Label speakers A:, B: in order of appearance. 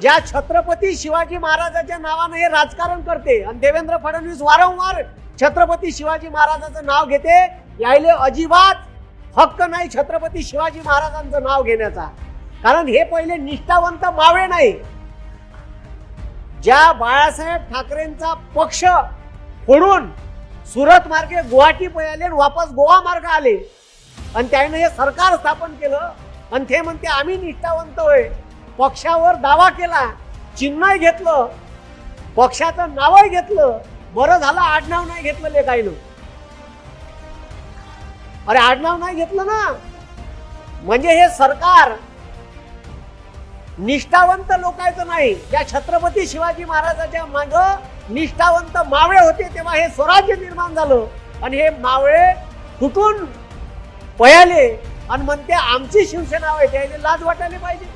A: ज्या छत्रपती शिवाजी महाराजाच्या नावानं हे राजकारण करते आणि देवेंद्र फडणवीस वारंवार छत्रपती शिवाजी महाराजाचं नाव घेते यायले अजिबात हक्क नाही छत्रपती शिवाजी महाराजांचं नाव घेण्याचा. कारण हे पहिले निष्ठावंत मावळे नाही. ज्या बाळासाहेब ठाकरेंचा पक्ष फोडून सुरत मार्गे गुवाहाटी पयाले वापस गोवा मार्ग आले. आणि त्याने हे सरकार स्थापन केलं. आणि ते म्हणते आम्ही निष्ठावंत होय. पक्षावर दावा केला चिन्हही घेतलं पक्षाचं नावही घेतलं बरं झालं आडनाव नाही घेतलं लेखाईनं अरे आडनाव नाही घेतलं ना? म्हणजे हे सरकार निष्ठावंत लोकांचं नाही. या छत्रपती शिवाजी महाराजाच्या माग निष्ठावंत मावळे होते तेव्हा हे स्वराज्य निर्माण झालं. आणि हे मावळे फुटून पयाले. आणि म्हणते आमची शिवसेना आहे त्याने लाज वाटायला पाहिजे.